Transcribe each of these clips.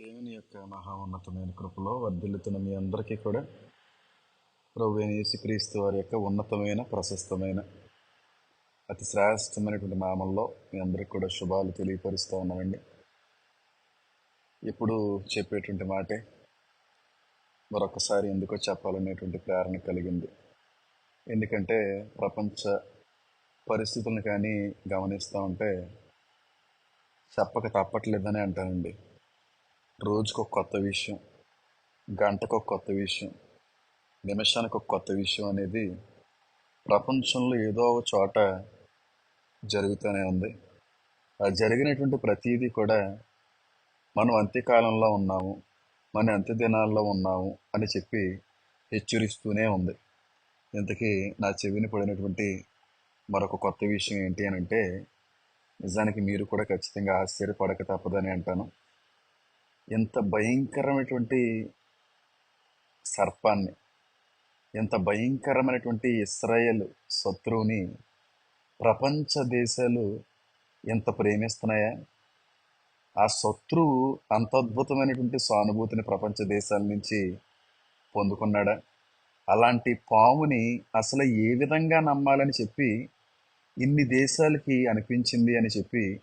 దేవుని యొక్క మహా ఉన్నతమైన కృపలో వర్ధిల్లుతున్న మీ అందరికీ కూడా ప్రభు యేసుక్రీస్తు వారి యొక్క ఉన్నతమైన ప్రశస్తమైన అతి శ్రేష్టమైనటువంటి నామంలో మీ అందరికి కూడా శుభాలు తెలియపరుస్తూ ఉన్నామండి. ఇప్పుడు చెప్పేటువంటి మాటే మరొకసారి ఎందుకో చెప్పాలనేటువంటి ప్రేరణ కలిగింది. ఎందుకంటే ప్రపంచ పరిస్థితులను కానీ గమనిస్తూ ఉంటే చెప్పక తప్పట్లేదని అంటానండి. రోజుకు ఒక కొత్త విషయం గంటకు ఒక కొత్త విషయం నిమిషానికి ఒక కొత్త విషయం అనేది ప్రపంచంలో ఏదో ఒక చోట జరుగుతూనే ఉంది. ఆ జరిగినటువంటి ప్రతీది కూడా మనం అంత్యకాలంలో ఉన్నాము మన అంత్య దినాల్లో ఉన్నాము అని చెప్పి హెచ్చరిస్తూనే ఉంది. ఇంతకీ నా చెవిని పడినటువంటి మరొక కొత్త విషయం ఏంటి అని అంటే నిజానికి మీరు కూడా ఖచ్చితంగా ఆశ్చర్యపడక తప్పదని అంటాను. ఎంత భయంకరమైనటువంటి సర్పాన్ని ఎంత భయంకరమైనటువంటి ఇస్రాయేల్ శత్రువుని ప్రపంచ దేశాలు ఎంత ప్రేమిస్తున్నాయా? ఆ శత్రువు అంత అద్భుతమైనటువంటి సానుభూతిని ప్రపంచ దేశాల నుంచి పొందుకున్నాడా? అలాంటి పాముని అసలు ఏ విధంగా నమ్మాలని చెప్పి ఇన్ని దేశాలకి అనిపించింది అని చెప్పి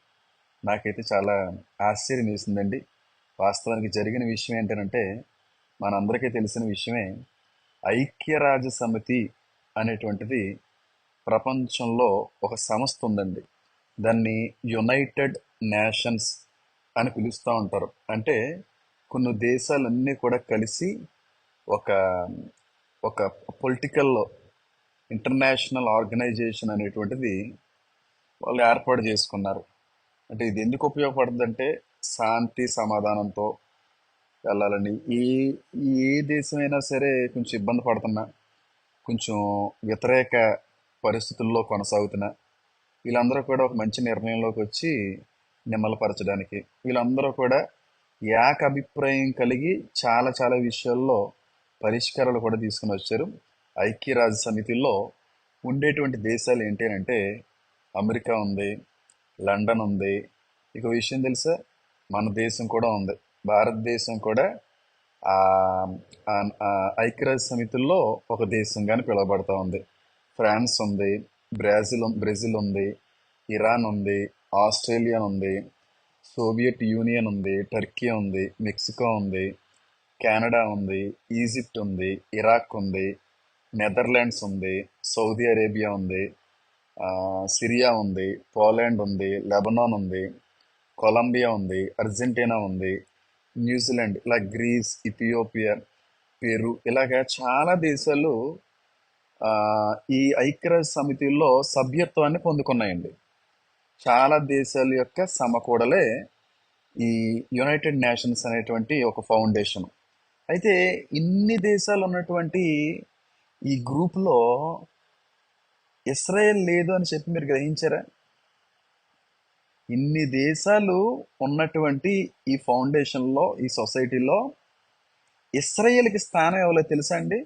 నాకైతే చాలా ఆశ్చర్యం వేసిందండి. వాస్తవానికి జరిగిన విషయం ఏంటంటే మనందరికీ తెలిసిన విషయమే ఐక్యరాజ్య సమితి అనేటువంటిది ప్రపంచంలో ఒక సంస్థ ఉందండి. దాన్ని యునైటెడ్ నేషన్స్ అని పిలుస్తూ ఉంటారు. అంటే కొన్ని దేశాలన్నీ కూడా కలిసి ఒక ఒక పొలిటికల్ ఇంటర్నేషనల్ ఆర్గనైజేషన్ అనేటువంటిది వాళ్ళు ఏర్పాటు చేసుకున్నారు. అంటే ఇది ఎందుకు ఉపయోగపడుతుందంటే శాంతి సమాధానంతో వెళ్ళాలని ఏ ఏ దేశమైనా సరే కొంచెం ఇబ్బంది పడుతున్నా కొంచెం వ్యతిరేక పరిస్థితుల్లో కొనసాగుతున్నా వీళ్ళందరూ కూడా ఒక మంచి నిర్ణయంలోకి వచ్చి నిమ్మలపరచడానికి వీళ్ళందరూ కూడా ఏకాభిప్రాయం కలిగి చాలా చాలా విషయాల్లో పరిష్కారాలు కూడా తీసుకుని వచ్చారు. ఐక్యరాజ్య సమితిలో ఉండేటువంటి దేశాలు ఏంటి అంటే అమెరికా ఉంది లండన్ ఉంది. ఇక విషయం తెలుసా? మన దేశం కూడా ఉంది. భారతదేశం కూడా ఐక్యరాజ్య సమితుల్లో ఒక దేశంగానే పిలువబడతా ఉంది. ఫ్రాన్స్ ఉంది బ్రెజిల్ బ్రెజిల్ ఉంది ఇరాన్ ఉంది ఆస్ట్రేలియా ఉంది సోవియట్ యూనియన్ ఉంది టర్కీ ఉంది మెక్సికో ఉంది కెనడా ఉంది ఈజిప్ట్ ఉంది ఇరాక్ ఉంది నెదర్లాండ్స్ ఉంది సౌదీ అరేబియా ఉంది సిరియా ఉంది పోలాండ్ ఉంది లెబనాన్ ఉంది కొలంబియా ఉంది అర్జెంటీనా ఉంది న్యూజిలాండ్ ఇలా గ్రీస్ ఇథియోపియా పెరు ఇలాగ చాలా దేశాలు ఈ ఐక్యరాజ్య సమితిలో సభ్యత్వాన్ని పొందుకున్నాయండి. చాలా దేశాల యొక్క సమకూడలే ఈ యునైటెడ్ నేషన్స్ అనేటువంటి ఒక ఫౌండేషన్. అయితే ఇన్ని దేశాలు ఉన్నటువంటి ఈ గ్రూప్లో ఇస్రాయెల్ లేదు అని చెప్పి మీరు గ్రహించారా? ఇన్ని దేశాలు ఉన్నటువంటి ఈ ఫౌండేషన్లో ఈ సొసైటీలో ఇస్రాయేల్కి స్థానం ఎవరో తెలుసా అండి?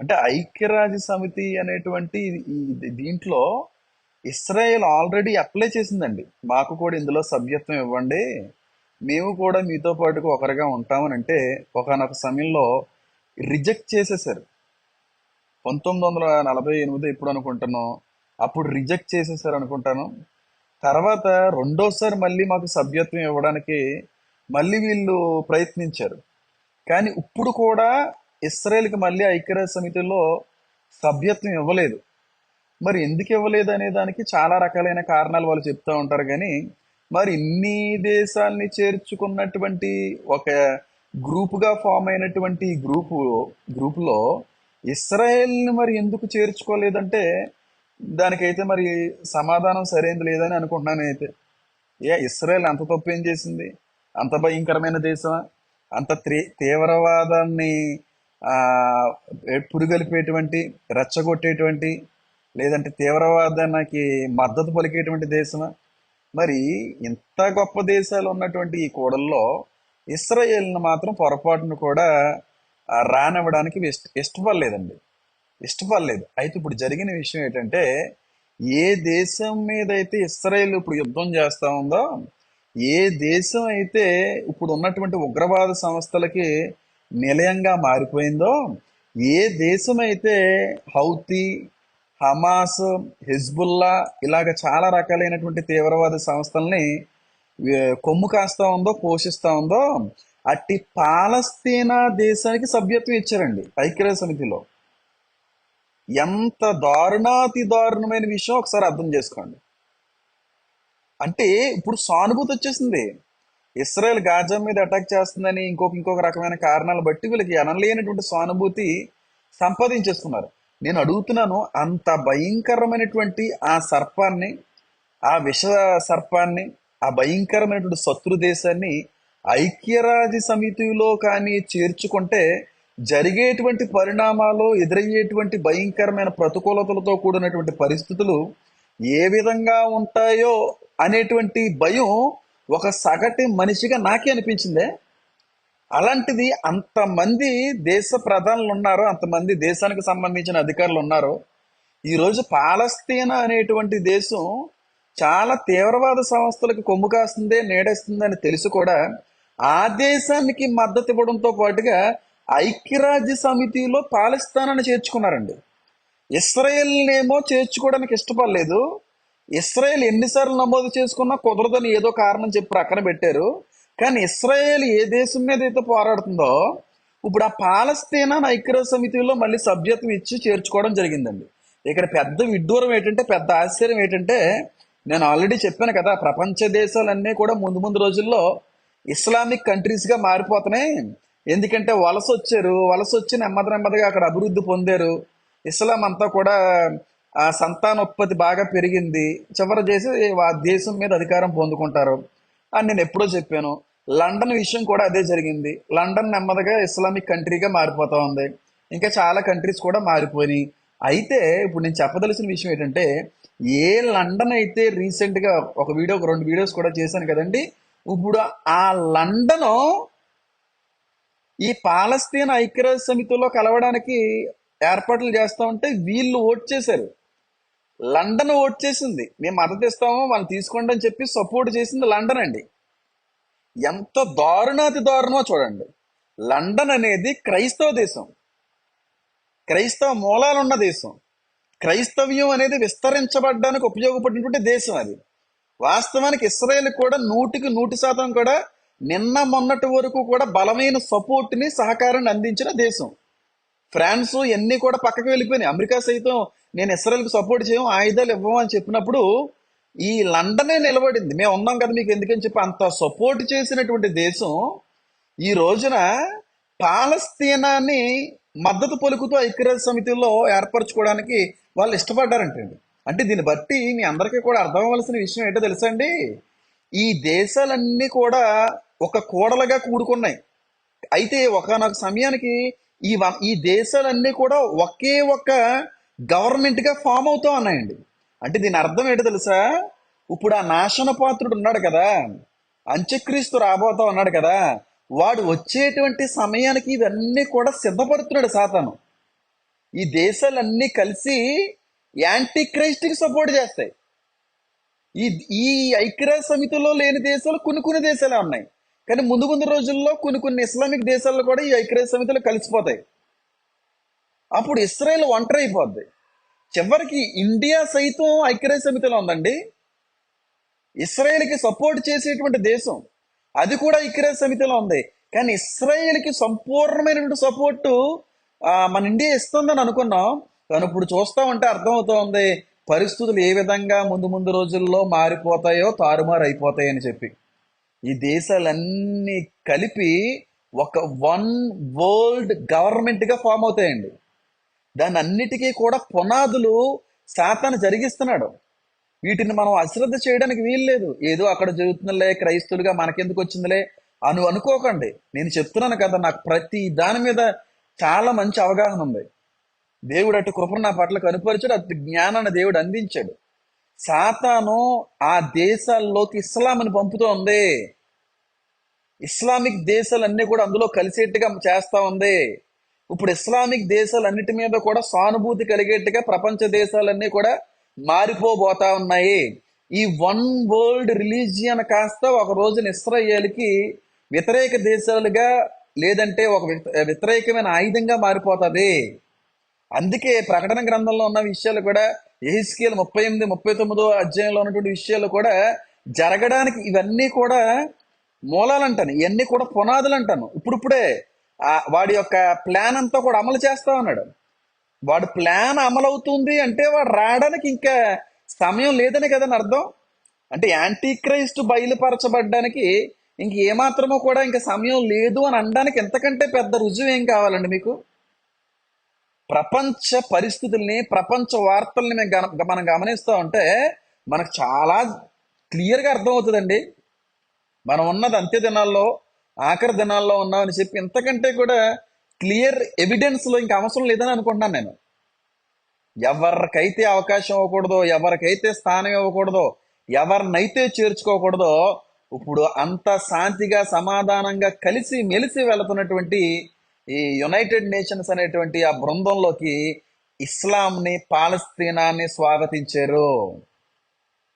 అంటే ఐక్యరాజ్య సమితి అనేటువంటి దీంట్లో ఇస్రాయేల్ ఆల్రెడీ అప్లై చేసిందండి. మాకు కూడా ఇందులో సభ్యత్వం ఇవ్వండి. మేము కూడా మీతో పాటుగా ఒకరిగా ఉంటామని అంటే ఒకనొక సమయంలో రిజెక్ట్ చేసేసారు పంతొమ్మిది వందల నలభై ఎనిమిది ఎప్పుడు అనుకుంటాను అప్పుడు రిజెక్ట్ చేసేసారు అనుకుంటాను. తర్వాత రెండోసారి మళ్ళీ మాకు సభ్యత్వం ఇవ్వడానికి మళ్ళీ వీళ్ళు ప్రయత్నించారు. కానీ ఇప్పుడు కూడా ఇస్రాయేల్కి మళ్ళీ ఐక్యరాజ్య సమితిలో సభ్యత్వం ఇవ్వలేదు. మరి ఎందుకు ఇవ్వలేదు అనే దానికి చాలా రకాలైన కారణాలు వాళ్ళు చెప్తూ ఉంటారు కానీ మరి ఇన్ని దేశాలని చేర్చుకున్నటువంటి ఒక గ్రూపుగా ఫామ్ అయినటువంటి గ్రూపు గ్రూపులో ఇస్రాయేల్ని మరి ఎందుకు చేర్చుకోలేదంటే దానికైతే మరి సమాధానం సరైనది లేదని అనుకుంటున్నాను అయితే ఏ ఇస్రాయల్ అంత తప్పు ఏం చేసింది? అంత భయంకరమైన దేశమా? అంత త్రీ తీవ్రవాదాన్ని పురుగలిపేటువంటి రెచ్చగొట్టేటువంటి లేదంటే తీవ్రవాదానికి మద్దతు పలికేటువంటి దేశమా? మరి ఇంత గొప్ప దేశాలు ఉన్నటువంటి ఈ కూడల్లో ఇస్రాయేల్ని మాత్రం పొరపాటును కూడా రానివ్వడానికి ఇష్ట ఇష్టపడలేదండి. ఇష్టపడలేదు. అయితే ఇప్పుడు జరిగిన విషయం ఏంటంటే ఏ దేశం మీద అయితే ఇస్రాయేల్ ఇప్పుడు యుద్ధం చేస్తూ ఉందో ఏ దేశం అయితే ఇప్పుడు ఉన్నటువంటి ఉగ్రవాద సంస్థలకి నిలయంగా మారిపోయిందో ఏ దేశం అయితే హౌతీ హమాస్ హిజ్బుల్లా ఇలాగ చాలా రకాలైనటువంటి తీవ్రవాద సంస్థల్ని కొమ్ము కాస్తా ఉందో పోషిస్తూ ఉందో అట్టి పాలస్తీనా దేశానికి సభ్యత్వం ఇచ్చారండి ఐక్యరాజ్య సమితిలో. ఎంత దారుణాతి దారుణమైన విషయం ఒకసారి అర్థం చేసుకోండి. అంటే ఇప్పుడు సానుభూతి వచ్చేసింది. ఇస్రాయెల్ గాజా మీద అటాక్ చేస్తుందని ఇంకొక ఇంకొక రకమైన కారణాలు బట్టి వీళ్ళకి అనలేనటువంటి సానుభూతి సంపాదించేస్తున్నారు. నేను అడుగుతున్నాను అంత భయంకరమైనటువంటి ఆ సర్పాన్ని ఆ విష సర్పాన్ని ఆ భయంకరమైనటువంటి శత్రు దేశాన్ని ఐక్యరాజ్య సమితిలో కానీ చేర్చుకుంటే జరిగేటువంటి పరిణామాలు ఎదురయ్యేటువంటి భయంకరమైన ప్రతికూలతలతో కూడినటువంటి పరిస్థితులు ఏ విధంగా ఉంటాయో అనేటువంటి భయం ఒక సగటు మనిషిగా నాకే అనిపించిందే. అలాంటిది అంతమంది దేశ ప్రధానులు ఉన్నారు అంతమంది దేశానికి సంబంధించిన అధికారులు ఉన్నారు ఈరోజు పాలస్తీనా అనేటువంటి దేశం చాలా తీవ్రవాద సంస్థలకు కొమ్ము కాస్తుందే నేడేస్తుందని తెలిసి కూడా ఆ దేశానికి మద్దతు ఇవ్వడంతో పాటుగా ఐక్యరాజ్య సమితిలో పాలస్తీనాన్ని చేర్చుకున్నారండి. ఇస్రాయేల్నేమో చేర్చుకోవడానికి ఇష్టపడలేదు. ఇస్రాయేల్ ఎన్నిసార్లు నమోదు చేసుకున్నా కుదరదని ఏదో కారణం చెప్పి ప్రక్కన పెట్టారు. కానీ ఇస్రాయేల్ ఏ దేశం మీద అయితే పోరాడుతుందో ఇప్పుడు ఆ పాలస్తీనా ఐక్యరాజ్య సమితిలో మళ్ళీ సభ్యత్వం ఇచ్చి చేర్చుకోవడం జరిగిందండి. ఇక్కడ పెద్ద విడ్డూరం ఏంటంటే పెద్ద ఆశ్చర్యం ఏంటంటే నేను ఆల్రెడీ చెప్పాను కదా ప్రపంచ దేశాలన్నీ కూడా ముందు ముందు రోజుల్లో ఇస్లామిక్ కంట్రీస్గా మారిపోతున్నాయి. ఎందుకంటే వలస వచ్చారు వలస వచ్చి నెమ్మది నెమ్మదిగా అక్కడ అభివృద్ధి పొందారు. ఇస్లాం అంతా కూడా ఆ సంతానోత్పత్తి బాగా పెరిగింది. చివరి చేసి ఆ దేశం మీద అధికారం పొందుకుంటారు. అని నేను ఎప్పుడో చెప్పాను. లండన్ విషయం కూడా అదే జరిగింది. లండన్ నెమ్మదిగా ఇస్లామిక్ కంట్రీగా మారిపోతా ఉంది. ఇంకా చాలా కంట్రీస్ కూడా మారిపోయినాయి. అయితే ఇప్పుడు నేను చెప్పదలసిన విషయం ఏంటంటే ఏ లండన్ అయితే రీసెంట్గా ఒక వీడియో ఒక రెండు వీడియోస్ కూడా చేశాను కదండి. ఇప్పుడు ఆ లండన్ ఈ పాలస్తీన్ ఐక్యరాజ్య సమితిలో కలవడానికి ఏర్పాట్లు చేస్తా ఉంటే వీళ్ళు ఓట్ చేశారు. లండన్ ఓట్ చేసింది. మేము మద్దతు ఇస్తాము వాళ్ళు తీసుకోండి అని చెప్పి సపోర్ట్ చేసింది లండన్ అండి. ఎంత దారుణాతి దారుణమో చూడండి. లండన్ అనేది క్రైస్తవ దేశం. క్రైస్తవ మూలాలు ఉన్న దేశం. క్రైస్తవ్యం అనేది విస్తరించబడడానికి ఉపయోగపడినటువంటి దేశం అది. వాస్తవానికి ఇస్రాయేల్ కూడా నూటికి నూటి శాతం కూడా నిన్న మొన్నటి వరకు కూడా బలమైన సపోర్ట్ని సహకారాన్ని అందించిన దేశం. ఫ్రాన్స్ ఎన్ని కూడా పక్కకు వెళ్ళిపోయినాయి. అమెరికా సైతం నేను ఇస్రాయల్కి సపోర్ట్ చేయం ఆయుధాలు ఇవ్వం అని చెప్పినప్పుడు ఈ లండనే నిలబడింది. మేము ఉన్నాం కదా మీకు ఎందుకని చెప్పి అంత సపోర్ట్ చేసినటువంటి దేశం ఈ రోజున పాలస్తీనాన్ని మద్దతు పలుకుతూ ఐక్యరాజ్య సమితిలో ఏర్పరచుకోవడానికి వాళ్ళు ఇష్టపడ్డారంటండి అంటే దీన్ని బట్టి మీ అందరికీ కూడా అర్థం అవ్వాల్సిన విషయం ఏంటో తెలుసా అండి? ఈ దేశాలన్నీ కూడా ఒక కూడలుగా కూడుకున్నాయి. అయితే ఒకనొక సమయానికి ఈ ఈ దేశాలన్నీ కూడా ఒకే ఒక గవర్నమెంట్గా ఫామ్ అవుతూ ఉన్నాయండి. అంటే దీని అర్థం ఏంటో తెలుసా? ఇప్పుడు ఆ నాశన పాత్రుడు ఉన్నాడు కదా అంత్యక్రీస్తు రాబోతా ఉన్నాడు కదా వాడు వచ్చేటువంటి సమయానికి ఇవన్నీ కూడా సిద్ధపడుతున్నాడు సాతాను. ఈ దేశాలన్నీ కలిసి యాంటీ క్రైస్ట్కి సపోర్ట్ చేస్తాయి. ఈ ఈ ఐక్యరాజ్య సమితిలో లేని దేశాలు కొన్ని కొన్ని దేశాలే ఉన్నాయి. కానీ ముందు ముందు రోజుల్లో కొన్ని కొన్ని ఇస్లామిక్ దేశాల్లో కూడా ఈ ఐక్యరాజ్య సమితిలో కలిసిపోతాయి. అప్పుడు ఇస్రాయెల్ ఒంటరి అయిపోద్ది. చివరికి ఇండియా సైతం ఐక్యరాజ్య సమితిలో ఉందండి. ఇస్రాయేల్కి సపోర్ట్ చేసేటువంటి దేశం. అది కూడా ఐక్యరాజ్య సమితిలో ఉంది. కానీ ఇస్రాయేల్కి సంపూర్ణమైనటువంటి సపోర్టు మన ఇండియా ఇస్తుందని అనుకున్నాం. కానీ ఇప్పుడు చూస్తా ఉంటే అర్థమవుతా ఉంది పరిస్థితులు ఏ విధంగా ముందు ముందు రోజుల్లో మారిపోతాయో తారుమారు అయిపోతాయని చెప్పి. ఈ దేశాలన్నీ కలిపి ఒక వన్ వరల్డ్ గవర్నమెంట్గా ఫామ్ అవుతాయండి. దాని అన్నిటికీ కూడా పునాదులు శాతాన్ని జరిగిస్తున్నాడు. వీటిని మనం అశ్రద్ధ చేయడానికి వీల్లేదు. ఏదో అక్కడ జరుగుతుందిలే క్రైస్తులుగా మనకెందుకు వచ్చిందిలే అను అనుకోకండి. నేను చెప్తున్నాను కదా నాకు ప్రతి దాని మీద చాలా మంచి అవగాహన ఉంది. దేవుడు అటు కృపను నా పట్ల కనుపరిచాడు అటు జ్ఞానాన్ని దేవుడు అందించాడు. సాతాను ఆ దేశాల్లోకి ఇస్లాంని పంపుతూ ఉంది ఇస్లామిక్ దేశాలన్నీ కూడా అందులో కలిసేట్టుగా చేస్తూ ఉంది. ఇప్పుడు ఇస్లామిక్ దేశాలన్నిటి మీద కూడా సానుభూతి కలిగేట్టుగా ప్రపంచ దేశాలన్నీ కూడా మారిపోబోతా ఉన్నాయి. ఈ వన్ వరల్డ్ రిలీజియన్ కాస్త ఒక రోజున ఇస్రాయేల్కి వ్యతిరేక దేశాలుగా లేదంటే ఒక వ్యతి- వ్యతిరేకమైన ఆయుధంగా మారిపోతుంది. అందుకే ప్రకటన గ్రంథంలో ఉన్న విషయాలు కూడా ఏహిస్కేల్ ముప్పై ఎనిమిది ముప్పై తొమ్మిదో అధ్యాయంలో ఉన్నటువంటి విషయాలు కూడా జరగడానికి ఇవన్నీ కూడా మూలాలు అంటాను ఇవన్నీ కూడా పునాదులు అంటాను ఇప్పుడిప్పుడే వాడి యొక్క ప్లాన్ అంతా కూడా అమలు చేస్తా ఉన్నాడు. వాడు ప్లాన్ అమలవుతుంది అంటే వాడు రావడానికి ఇంకా సమయం లేదని కదని అర్థం? అంటే యాంటీ క్రైస్ట్ బయలుపరచబడ్డానికి ఇంక ఏమాత్రమో కూడా ఇంకా సమయం లేదు అని అనడానికి ఎంతకంటే పెద్ద రుజువు ఏం కావాలండి మీకు? ప్రపంచ పరిస్థితుల్ని ప్రపంచ వార్తల్ని మేము మనం గమనిస్తూ ఉంటే మనకు చాలా క్లియర్గా అర్థమవుతుందండి. మనం ఉన్నది అంత్య దినాల్లో ఆఖరి దినాల్లో ఉన్నామని చెప్పి ఇంతకంటే కూడా క్లియర్ ఎవిడెన్స్లో ఇంకా అవసరం లేదని అనుకుంటున్నాను నేను. ఎవరికైతే అవకాశం ఇవ్వకూడదో ఎవరికైతే స్థానం ఇవ్వకూడదో ఎవరినైతే చేర్చుకోకూడదో ఇప్పుడు అంత శాంతిగా సమాధానంగా కలిసి మెలిసి వెళుతున్నటువంటి ఈ యునైటెడ్ నేషన్స్ అనేటువంటి ఆ బృందంలోకి ఇస్లాంని పాలస్తీనాన్ని స్వాగతించారు.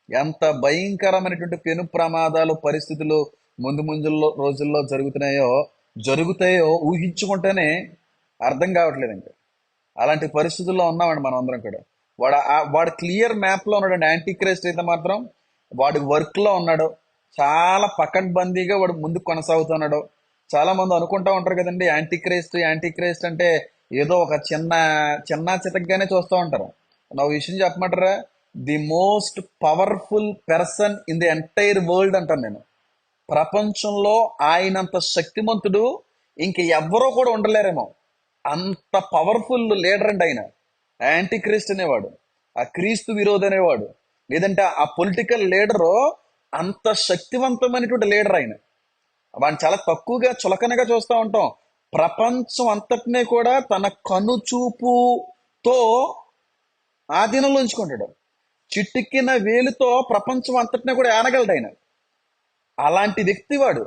ఎంత భయంకరమైనటువంటి పెను ప్రమాదాలు పరిస్థితులు ముందు ముందుల్లో రోజుల్లో జరుగుతున్నాయో జరుగుతాయో ఊహించుకుంటేనే అర్థం కావట్లేదు ఇంకా అలాంటి పరిస్థితుల్లో ఉన్నామండి మనం అందరం కూడా. వాడు వాడు క్లియర్ మ్యాప్లో ఉన్నాడు యాంటీ క్రైస్ట్ అయితే మాత్రం వాడు వర్క్లో ఉన్నాడు. చాలా పకడ్బందీగా వాడు ముందుకు కొనసాగుతున్నాడు. చాలా మంది అనుకుంటా ఉంటారు కదండి యాంటీ క్రైస్ట్ యాంటీ క్రైస్ట్ అంటే ఏదో ఒక చిన్న చిన్న చితగ్గానే చూస్తూ ఉంటారు. నా విషయం చెప్పమంటారా? The most powerful person in the entire world అంటాను నేను. ప్రపంచంలో ఆయనంత శక్తిమంతుడు ఇంక ఎవ్వరూ కూడా ఉండలేరేమో. అంత పవర్ఫుల్ లీడర్ అండి ఆయన. యాంటీ క్రీస్ట్ అనేవాడు ఆ క్రీస్తు విరోధి అనేవాడు లేదంటే ఆ పొలిటికల్ లీడరు అంత శక్తివంతమైనటువంటి లీడర్ ఆయన. వాడిని చాలా తక్కువగా చులకనగా చూస్తూ ఉంటాం. ప్రపంచం అంతటినీ కూడా తన కనుచూపుతో ఆధీనంలో ఉంచుకుంటాడు. చిటికిన వేలుతో ప్రపంచం అంతటినీ కూడా ఏనగలడు ఆయన. అలాంటి వ్యక్తి వాడు.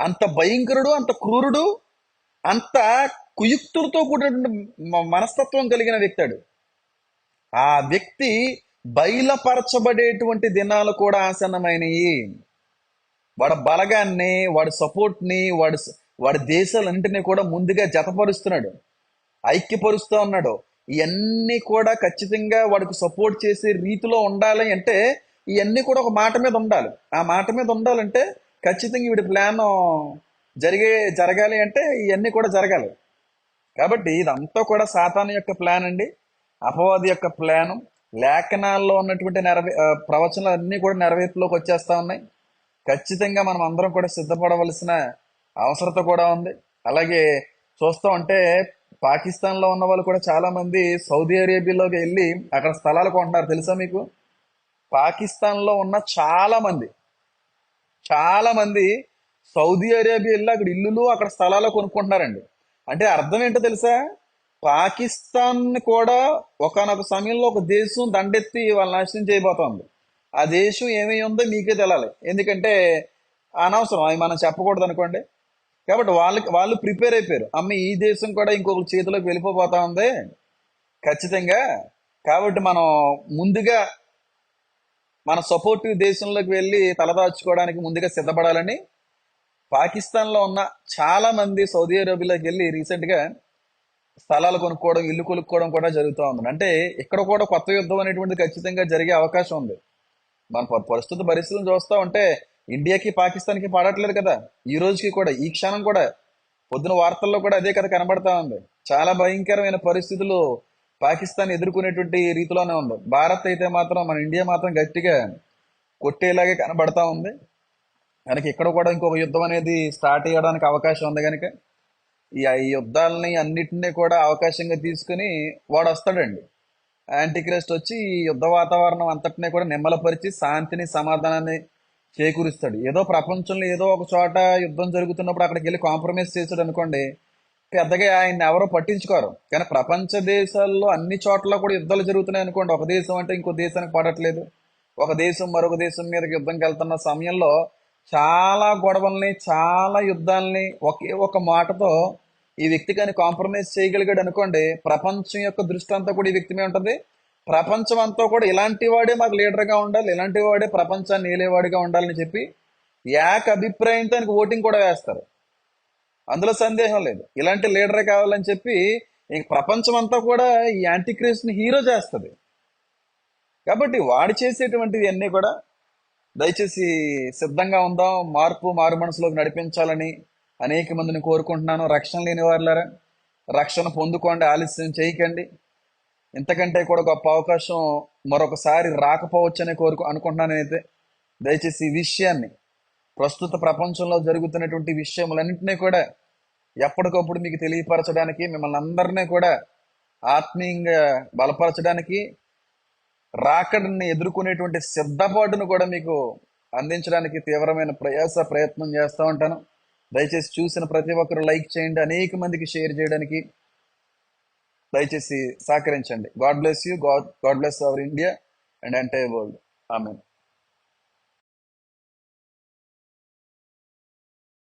అంత భయంకరుడు అంత క్రూరుడు అంత కుయుక్తులతో కూడినటువంటి మనస్తత్వం కలిగిన వ్యక్తాడు ఆ వ్యక్తి బయలుపరచబడేటువంటి దినాలు కూడా ఆసన్నమైనవి వాడి బలగాన్ని వాడి సపోర్ట్ని వాడి వాడి దేశాలన్నింటినీ కూడా ముందుగా జతపరుస్తున్నాడు. ఐక్యపరుస్తూ ఉన్నాడు. ఇవన్నీ కూడా ఖచ్చితంగా వాడికి సపోర్ట్ చేసే రీతిలో ఉండాలి అంటే ఇవన్నీ కూడా ఒక మాట మీద ఉండాలి. ఆ మాట మీద ఉండాలంటే ఖచ్చితంగా వీడి ప్లాన్ జరిగే జరగాలి అంటే ఇవన్నీ కూడా జరగాలి. కాబట్టి ఇదంతా కూడా సాతాను యొక్క ప్లాన్ అండి. అపవాది యొక్క ప్లాను. లేఖనాల్లో ఉన్నటువంటి నెరవే ప్రవచనాలు అన్నీ కూడా నెరవేర్పులోకి వచ్చేస్తూ ఉన్నాయి. ఖచ్చితంగా మనం అందరం కూడా సిద్ధపడవలసిన అవసరత కూడా ఉంది. అలాగే చూస్తూ ఉంటే పాకిస్తాన్లో ఉన్న వాళ్ళు కూడా చాలామంది సౌదీ అరేబియాలోకి వెళ్ళి అక్కడ స్థలాలు కొంటున్నారు. తెలుసా మీకు? పాకిస్తాన్లో ఉన్న చాలామంది చాలామంది సౌదీ అరేబియా వెళ్ళి అక్కడ ఇల్లులు అక్కడ స్థలాలు కొనుక్కుంటున్నారండి. అంటే అర్థం ఏంటో తెలుసా? పాకిస్తాన్ కూడా ఒకనొక సమయంలో ఒక దేశం దండెత్తి వాళ్ళ నాశనం చేయబోతోంది. ఆ దేశం ఏమై ఉందో మీకే తెలాలి. ఎందుకంటే అనవసరం అవి మనం చెప్పకూడదు అనుకోండి కాబట్టి వాళ్ళకి వాళ్ళు ప్రిపేర్ అయిపోయారు. అమ్మ ఈ దేశం కూడా ఇంకొకరి చేతిలోకి వెళ్ళిపోతా ఉంది. ఖచ్చితంగా. కాబట్టి మనం ముందుగా మన సపోర్టివ్ దేశంలోకి వెళ్ళి తలదాచుకోవడానికి ముందుగా సిద్ధపడాలని పాకిస్తాన్లో ఉన్న చాలా మంది సౌదీ అరేబియాలోకి వెళ్ళి రీసెంట్గా స్థలాలు కొనుక్కోవడం ఇల్లు కొనుక్కోవడం కూడా జరుగుతూ ఉంది. అంటే ఇక్కడ కూడా కొత్త యుద్ధం అనేటువంటిది ఖచ్చితంగా జరిగే అవకాశం ఉంది. మన ప- ప్రస్తుత పరిస్థితులను చూస్తూ ఉంటే ఇండియాకి పాకిస్తాన్కి పాడట్లేదు కదా. ఈ రోజుకి కూడా ఈ క్షణం కూడా పొద్దున వార్తల్లో కూడా అదే కథ కనబడతా ఉంది. చాలా భయంకరమైన పరిస్థితులు పాకిస్తాన్ ఎదుర్కొనేటువంటి రీతిలోనే ఉంది. భారత్ అయితే మాత్రం మన ఇండియా మాత్రం గట్టిగా కొట్టేలాగే కనబడతా ఉంది. కనుక ఇక్కడ కూడా ఇంకొక యుద్ధం అనేది స్టార్ట్ అయ్యడానికి అవకాశం ఉంది కనుక ఈ ఈ యుద్ధాలని అన్నిటినీ కూడా అవకాశంగా తీసుకుని వాడు వస్తాడండి. యాంటీక్రిస్ట్ వచ్చి ఈ యుద్ధ వాతావరణం అంతటినే కూడా నిమ్మలపరిచి శాంతిని సమాధానాన్ని చేకూరుస్తాడు. ఏదో ప్రపంచంలో ఏదో ఒక చోట యుద్ధం జరుగుతున్నప్పుడు అక్కడికి వెళ్ళి కాంప్రమైజ్ చేశాడు అనుకోండి పెద్దగా ఆయన ఎవరో పట్టించుకోరు. కానీ ప్రపంచ దేశాల్లో అన్ని చోట్ల కూడా యుద్ధాలు జరుగుతున్నాయి అనుకోండి. ఒక దేశం అంటే ఇంకో దేశానికి పడట్లేదు. ఒక దేశం మరొక దేశం మీదకి యుద్ధంకి వెళ్తున్న సమయంలో చాలా గొడవల్ని చాలా యుద్ధాలని ఒకే ఒక మాటతో ఈ వ్యక్తి కానీ కాంప్రమైజ్ చేయగలిగాడు అనుకోండి ప్రపంచం యొక్క దృష్టి అంతా కూడా ఈ వ్యక్తి మీద ఉంటుంది. ప్రపంచం అంతా కూడా ఇలాంటి వాడే మాకు లీడర్గా ఉండాలి ఇలాంటి వాడే ప్రపంచాన్ని ఏలేవాడిగా ఉండాలని చెప్పి ఏక అభిప్రాయంతో ఆయనకు ఓటింగ్ కూడా వేస్తారు. అందులో సందేహం లేదు. ఇలాంటి లీడరే కావాలని చెప్పి ఇంక ప్రపంచం అంతా కూడా ఈ యాంటీ హీరో చేస్తుంది. కాబట్టి వాడు చేసేటువంటివి అన్నీ కూడా దయచేసి సిద్ధంగా ఉందాం మార్పు మారు మనసులోకి నడిపించాలని అనేక మందిని కోరుకుంటున్నాను. రక్షణ లేని వారులారా రక్షణ పొందుకోండి ఆలస్యం చేయకండి. ఇంతకంటే కూడా గొప్ప అవకాశం మరొకసారి రాకపోవచ్చని కోరుకు అనుకుంటున్నాను నేనైతే. దయచేసి ఈ విషయాన్ని ప్రస్తుత ప్రపంచంలో జరుగుతున్నటువంటి విషయములన్నింటినీ కూడా ఎప్పటికప్పుడు మీకు తెలియపరచడానికి మిమ్మల్ని అందరినీ కూడా ఆత్మీయంగా బలపరచడానికి రాకడిని ఎదుర్కొనేటువంటి సిద్ధపాటును కూడా మీకు అందించడానికి తీవ్రమైన ప్రయాస ప్రయత్నం చేస్తూ ఉంటాను. దయచేసి చూసిన ప్రతి ఒక్కరు లైక్ చేయండి అనేక మందికి షేర్ చేయడానికి దయచేసి సహకరించండి. God bless you. God God bless our India and entire world. Amen.